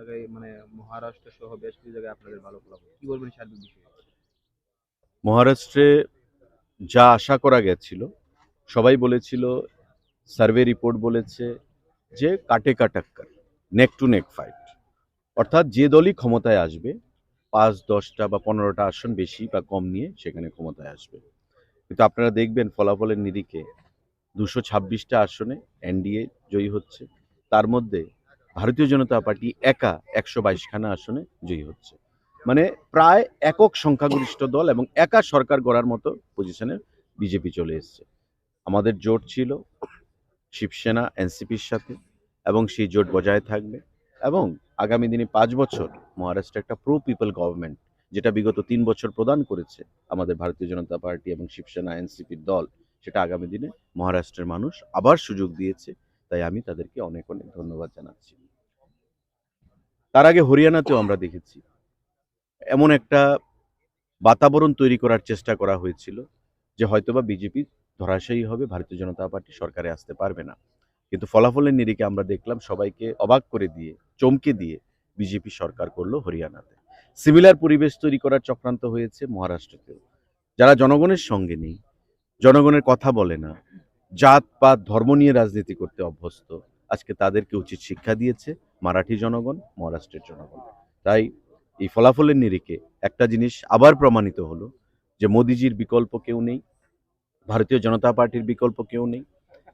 জায়গায় মানে মহারাষ্ট্র সহ বেশ কিছু জায়গায় আপনাদের ভালো ফলাফল। কি বলবেন সার্বিক বিষয়ে? মহারাষ্ট্রে যা আশা করা গেছিল, সবাই বলেছিল, সার্ভে রিপোর্ট বলেছে যে কাটে কাটাক্কার, নেক টু নেক ফাইট। অর্থাৎ যে দলই ক্ষমতায় আসবে, পাঁচ, দশটা বা পনেরোটা আসন বেশি বা কম নিয়ে সেখানে ক্ষমতায় আসবে। কিন্তু আপনারা দেখবেন ফলাফলের নিরিখে দুশো ছাব্বিশটা আসনে এনডিএ জয়ী হচ্ছে। তার মধ্যে ভারতীয় জনতা পার্টি একা একশো বাইশখানা আসনে জয়ী হচ্ছে। মানে প্রায় একক সংখ্যাগরিষ্ঠ দল এবং একা সরকার গড়ার মতো পজিশনে বিজেপি চলে এসছে। আমাদের জোট ছিল, শিবসেনা, এনসিপির সাথে, এবং সেই জোট বজায় থাকবে। এবং আগামী দিনে পাঁচ বছর মহারাষ্ট্রে একটা প্রো পিপল গভর্নমেন্ট যেটা বিগত তিন বছর প্রদান করেছে আমাদের ভারতীয় জনতা পার্টি এবং শিবসেনা, এনসিপির দল, সেটা আগামী দিনে মহারাষ্ট্রের মানুষ আবার সুযোগ দিয়েছে। তাই আমি তাদেরকে অনেক অনেক ধন্যবাদ জানাচ্ছি। তার আগে হরিয়ানাতেও আমরা দেখেছি, এমন একটা বাতাবরণ তৈরি করার চেষ্টা করা হয়েছিল যে হয়তোবা বিজেপি ধরাশায়ী হবে, ভারতীয় জনতা পার্টি সরকারে আসতে পারবে না। কিন্তু ফলাফলের নিরিখে আমরা দেখলাম সবাইকে অবাক করে দিয়ে, চমকে দিয়ে বিজেপি সরকার করল হরিয়ানাতে। সিমিলার পরিবেশ তৈরি করার চক্রান্ত হয়েছে মহারাষ্ট্রতেও। যারা জনগণের সঙ্গে নেই, জনগণের কথা বলে না জাত, পাত, ধর্ম নিয়ে রাজনীতি করতে অভ্যস্ত। আজকে তাদেরকে উচিত শিক্ষা দিয়েছে মারাঠি জনগণ, মহারাষ্ট্রের জনগণ। তাই এই ফলাফলের নিরিখে একটা জিনিস আবার প্রমাণিত হলো, যে মোদিজির বিকল্প কেউ নেই, ভারতীয় জনতা পার্টির বিকল্প কেউ নেই।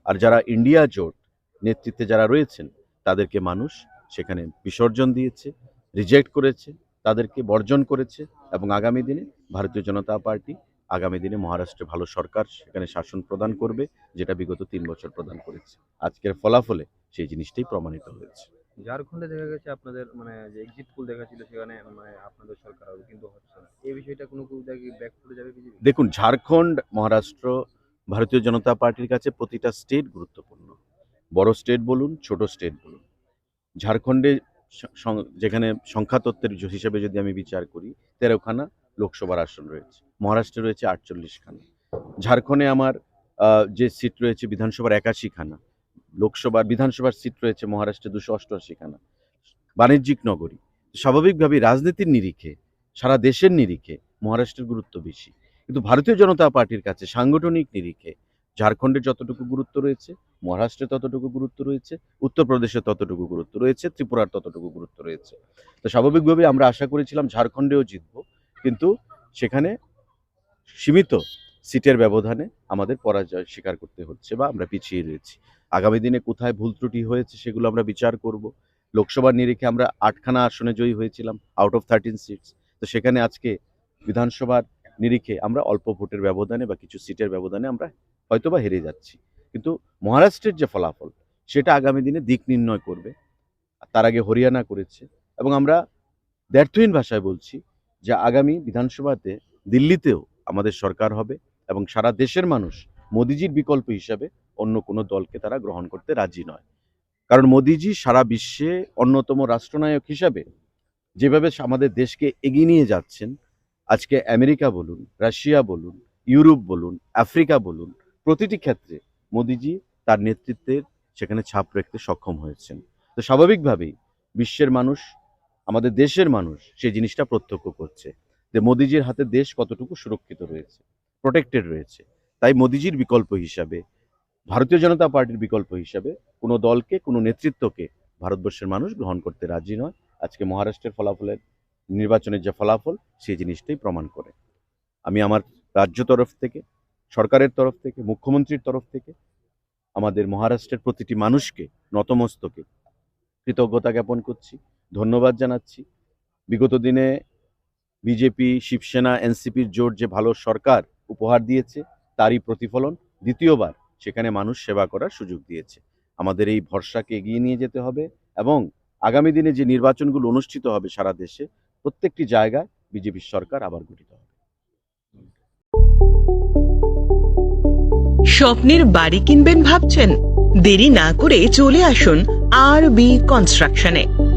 আর যারা ইন্ডিয়া জোট নেতৃত্বে যারা রয়েছেন, তাদেরকে মানুষ সেখানে বিসর্জন দিয়েছে, রিজেক্ট করেছে, তাদেরকে বর্জন করেছে এবং আগামী দিনে ভারতীয় জনতা পার্টি আগামী দিনে মহারাষ্ট্রে ভালো সরকার সেখানে শাসন প্রদান করবে যেটা বিগত তিন বছর প্রদান করেছে। আজকের ফলাফলে সেই জিনিসটাই প্রমাণিত হয়েছে। ঝাড়খণ্ডে দেখা গেছে আপনাদের মানে যে এক্সিট পোল দেখা ছিল সেখানে মানে আপনাদের সরকার হবে কিন্তু হচ্ছে না। এই বিষয়টা কোনো কোনো জায়গায় ব্যাক করে যাবে দেখুন ঝাড়খণ্ড মহারাষ্ট্র ভারতীয় জনতা পার্টির কাছে প্রতিটা স্টেট গুরুত্বপূর্ণ। বড় স্টেট বলুন ছোট স্টেট বলুন। ঝাড়খণ্ডে যেখানে সংখ্যাতত্ত্বের হিসেবে যদি আমি বিচার করি তেরোখানা লোকসভার আসন রয়েছে। মহারাষ্ট্রে রয়েছে আটচল্লিশখানা ঝাড়খণ্ডে আমার যে সিট রয়েছে বিধানসভার একাশিখানা লোকসভার, বিধানসভার সিট রয়েছে মহারাষ্ট্রে দুশো অষ্টআশিখানা বাণিজ্যিক নগরী। স্বাভাবিকভাবেই রাজনীতির নিরিখে, সারা দেশের নিরিখে মহারাষ্ট্রের গুরুত্ব বেশি। কিন্তু ভারতীয় জনতা পার্টির কাছে সাংগঠনিক নিরিখে ঝাড়খণ্ডের যতটুকু গুরুত্ব রয়েছে, মহারাষ্ট্রে ততটুকু গুরুত্ব রয়েছে, উত্তরপ্রদেশে ততটুকু গুরুত্ব রয়েছে, ত্রিপুরার ততটুকু গুরুত্ব রয়েছে। তো স্বাভাবিকভাবেই আমরা আশা করেছিলাম ঝাড়খণ্ডেও জিতব। কিন্তু সেখানে সীমিত সিটের ব্যবধানে আমাদের পরাজয় স্বীকার করতে হচ্ছে বা আমরা পিছিয়ে রয়েছি। আগামী দিনে কোথায় ভুল ত্রুটি হয়েছে সেগুলো আমরা বিচার করব। লোকসভার নিরিখে আমরা আটখানা আসনে জয়ী হয়েছিলাম আউট অফ থার্টিন সিটস তো সেখানে আজকে বিধানসভার নিরিখে আমরা অল্প ভোটের ব্যবধানে বা কিছু সিটের ব্যবধানে আমরা হয়তোবা হেরে যাচ্ছি। কিন্তু মহারাষ্ট্রের যে ফলাফল, সেটা আগামী দিনে দিক নির্ণয় করবে। তার আগে হরিয়ানা করেছে। এবং আমরা ব্যর্থহীন ভাষায় বলছি যে আগামী বিধানসভাতে দিল্লিতেও আমাদের সরকার হবে এবং সারা দেশের মানুষ মোদিজির বিকল্প হিসাবে অন্য কোনো দলকে তারা গ্রহণ করতে রাজি নয়। কারণ মোদিজি সারা বিশ্বে অন্যতম রাষ্ট্রনায়ক হিসাবে যেভাবে আমাদের দেশকে এগিয়ে নিয়ে যাচ্ছেন, আজকে আমেরিকা বলুন, রাশিয়া বলুন, ইউরোপ বলুন, আফ্রিকা বলুন, প্রতিটি ক্ষেত্রে মোদিজি তার নেতৃত্বের সেখানে ছাপ রাখতে সক্ষম হয়েছেন। তো স্বাভাবিকভাবেই বিশ্বের মানুষ, আমাদের দেশের মানুষ সেই জিনিসটা প্রত্যক্ষ করছে। যে মোদিজির হাতে দেশ কতটুকু সুরক্ষিত রয়েছে প্রোটেক্টেড রয়েছে। তাই মোদিজির বিকল্প হিসাবে, ভারতীয় জনতা পার্টির বিকল্প হিসাবে কোনো দলকে, কোনো নেতৃত্বকে ভারতবর্ষের মানুষ গ্রহণ করতে রাজি নয়। আজকে মহারাষ্ট্রের ফলাফলের, নির্বাচনের যে ফলাফল সেই জিনিসটাই প্রমাণ করে। আমি আমার রাজ্য তরফ থেকে, সরকারের তরফ থেকে, মুখ্যমন্ত্রীর তরফ থেকে, আমাদের মহারাষ্ট্রের প্রতিটি মানুষকে, নতমস্তকে কৃতজ্ঞতা জ্ঞাপন করছি, ধন্যবাদ জানাচ্ছি। বিগত দিনে বিজেপি, শিবসেনা, এনসিপির জোট যে ভালো সরকার উপহার দিয়েছে, তারই প্রতিফলন দ্বিতীয়বার সেখানে মানুষ সেবা করার সুযোগ দিয়েছে। আমাদের এই ভরসাকে এগিয়ে নিয়ে যেতে হবে এবং আগামী দিনে যে নির্বাচনগুলো অনুষ্ঠিত হবে সারা দেশে, প্রত্যেকটি জায়গায় বিজেপির সরকার আবার গঠিত হবে। স্বপ্নের বাড়ি কিনবেন ভাবছেন? দেরি না করে চলে আসুন আর বি কনস্ট্রাকশনে।